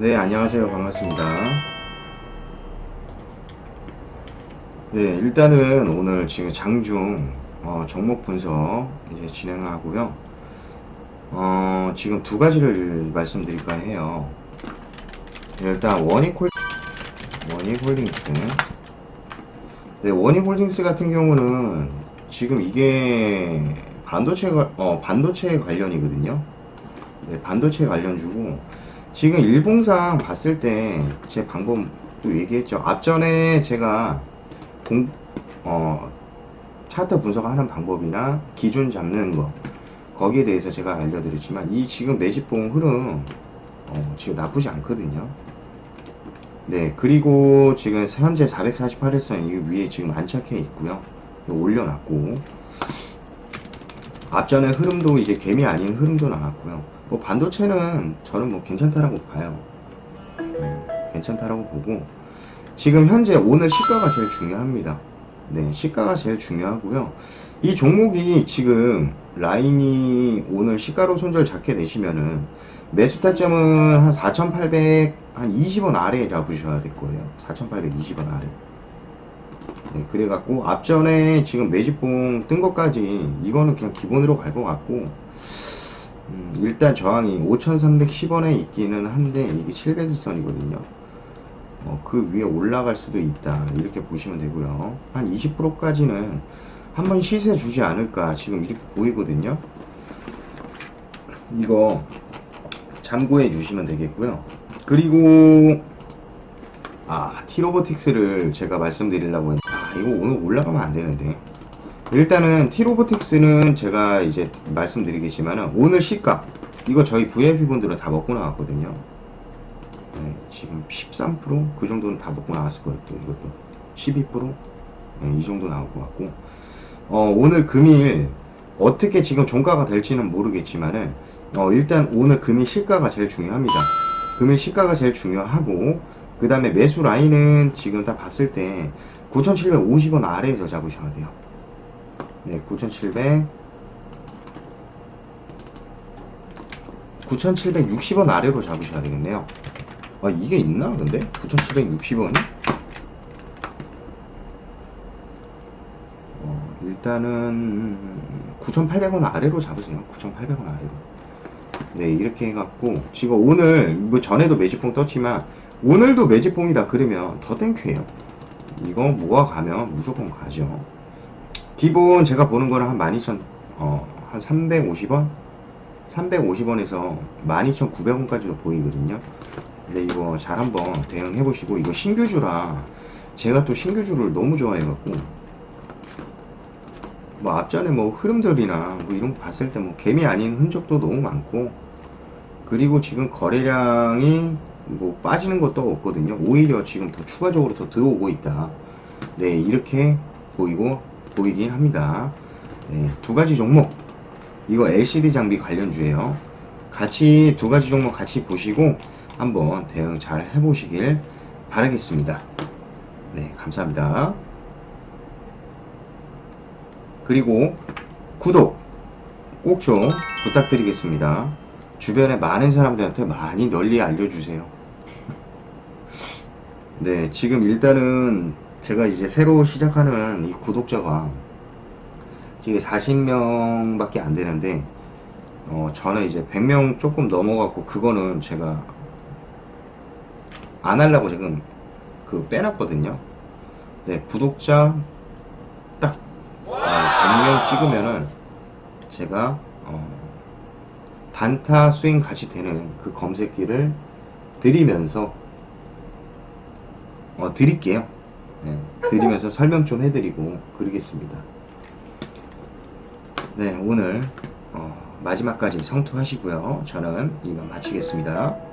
네, 안녕하세요. 반갑습니다. 네, 일단은 오늘 지금 장중 어, 종목 분석 이제 진행하고요. 어, 지금 두 가지를 말씀드릴까 해요. 일단 원익홀 원익홀딩스 네, 원익홀딩스 같은 경우는 지금 이게 반도체 관- 어, 반도체 관련이거든요. 네, 반도체 관련주고 지금 일봉상 봤을 때 제 방법 또 얘기했죠. 앞전에 제가 공, 어, 차트 분석하는 방법이나 기준 잡는 거 거기에 대해서 제가 알려드렸지만 이 지금 매집봉 흐름 어, 지금 나쁘지 않거든요. 네, 그리고 지금 현재 448일선 이 위에 지금 안착해 있고요. 올려놨고 앞전에 흐름도 이제 개미 아닌 흐름도 나왔고요. 뭐 반도체는 저는 뭐 괜찮다라고 봐요. 네, 괜찮다라고 보고 지금 현재 오늘 시가가 제일 중요합니다. 네, 시가가 제일 중요하고요. 이 종목이 지금 라인이 오늘 시가로 손절 잡게 되시면은 매수 타점은 한 4,800, 한 20원 아래에 잡으셔야 될 거예요. 4,820원 아래. 네, 그래갖고 앞전에 지금 매집봉 뜬 것까지 이거는 그냥 기본으로 갈 것 같고 음, 일단 저항이 5,310원에 있기는 한데 이게 700일선이거든요. 어, 그 위에 올라갈 수도 있다 이렇게 보시면 되고요. 한 20%까지는 한번 시세 주지 않을까 지금 이렇게 보이거든요. 이거 참고해 주시면 되겠고요. 그리고 아 티로보틱스를 제가 말씀드리려고 했... 아 이거 오늘 올라가면 안 되는데 일단은 티로보틱스는 제가 이제 말씀드리겠지만은 오늘 시가 이거 저희 VIP 분들은 다 먹고 나왔거든요. 네, 지금 13%그 정도는 다 먹고 나왔을 거예요. 또 이것도 12% 네, 이 정도 나올 것 같고 어, 오늘 금일 어떻게 지금 종가가 될지는 모르겠지만은 어, 일단 오늘 금일 시가가 제일 중요합니다. 금일 시가가 제일 중요하고 그 다음에 매수 라인은 지금 다 봤을 때 9,750원 아래에서 잡으셔야 돼요. 네, 9,700 9,760원 아래로 잡으셔야 되겠네요. 아, 이게 있나? 근데? 9,760원이? 어, 일단은 9,800원 아래로 잡으세요. 9,800원 아래로. 네, 이렇게 해갖고 지금 오늘 뭐 전에도 매집봉 떴지만 오늘도 매집봉이다 그러면 더 땡큐예요. 이거 모아 가면 무조건 가죠. 기본 제가 보는 거는 한 12,000, 어, 한 350원? 350원에서 12,900원까지도 보이거든요. 근데 이거 잘 한번 대응해 보시고 이거 신규주라 제가 또 신규주를 너무 좋아해갖고 뭐 앞전에 뭐 흐름들이나 뭐 이런 거 봤을 때 뭐 개미 아닌 흔적도 너무 많고 그리고 지금 거래량이 뭐 빠지는 것도 없거든요. 오히려 지금 더 추가적으로 더 들어오고 있다. 네, 이렇게 보이고 보이긴 합니다. 네, 두 가지 종목. 이거 LCD 장비 관련주예요. 같이 두 가지 종목 같이 보시고 한번 대응 잘 해보시길 바라겠습니다. 네, 감사합니다. 그리고 구독 꼭 좀 부탁드리겠습니다. 주변에 많은 사람들한테 많이 널리 알려주세요. 네, 지금 일단은 제가 이제 새로 시작하는 이 구독자가 지금 40명밖에 안 되는데, 어, 저는 이제 100명 조금 넘어갔고, 그거는 제가 안 하려고 지금 그 빼놨거든요. 네, 구독자 딱 아, 100명 찍으면은 제가 어, 단타 스윙 같이 되는 그 검색기를 드리면서 어, 드릴게요. 네, 드리면서 설명 좀 해드리고 그러겠습니다. 네, 오늘 어, 마지막까지 성투하시고요. 저는 이만 마치겠습니다.